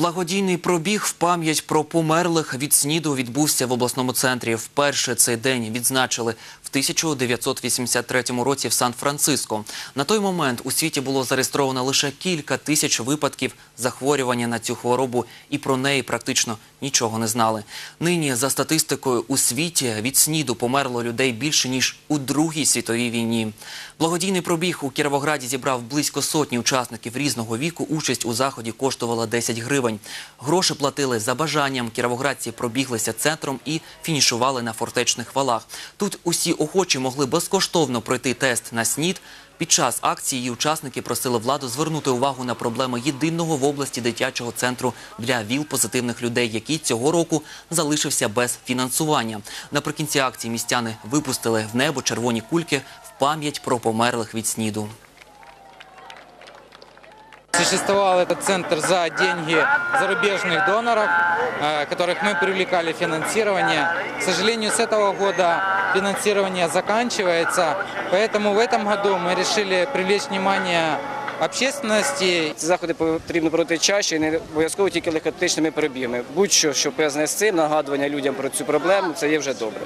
Благодійний пробіг в пам'ять про померлих від СНІДу відбувся в обласному центрі. Вперше цей день відзначили в 1983 році в Сан-Франциско. На той момент у світі було зареєстровано лише кілька тисяч випадків захворювання на цю хворобу, і про неї практично нічого не знали. Нині, за статистикою, у світі від СНІДу померло людей більше ніж у Другій світовій війні. Благодійний пробіг у Кіровограді зібрав близько сотні учасників різного віку. Участь у заході коштувала 10 гривень. Гроші платили за бажанням. Кіровоградці пробіглися центром і фінішували на фортечних валах. Тут усі охочі могли безкоштовно пройти тест на СНІД. Під час акції її учасники просили владу звернути увагу на проблеми єдиного в області дитячого центру для ВІЛ-позитивних людей, який цього року залишився без фінансування. Наприкінці акції містяни випустили в небо червоні кульки в пам'ять про померлих від СНІДу. Существовал этот центр за деньги зарубежных доноров, э, которых мы привлекали финансирование. К сожалению, с этого года финансирование заканчивается, поэтому в этом году мы решили привлечь внимание общественности Ці заходи потрібно проводити чаще і не обов'язково тільки легкоатлетичними перебігами. Будь-що, що пов'язане з цим, нагадування людям про цю проблему, це є вже добре.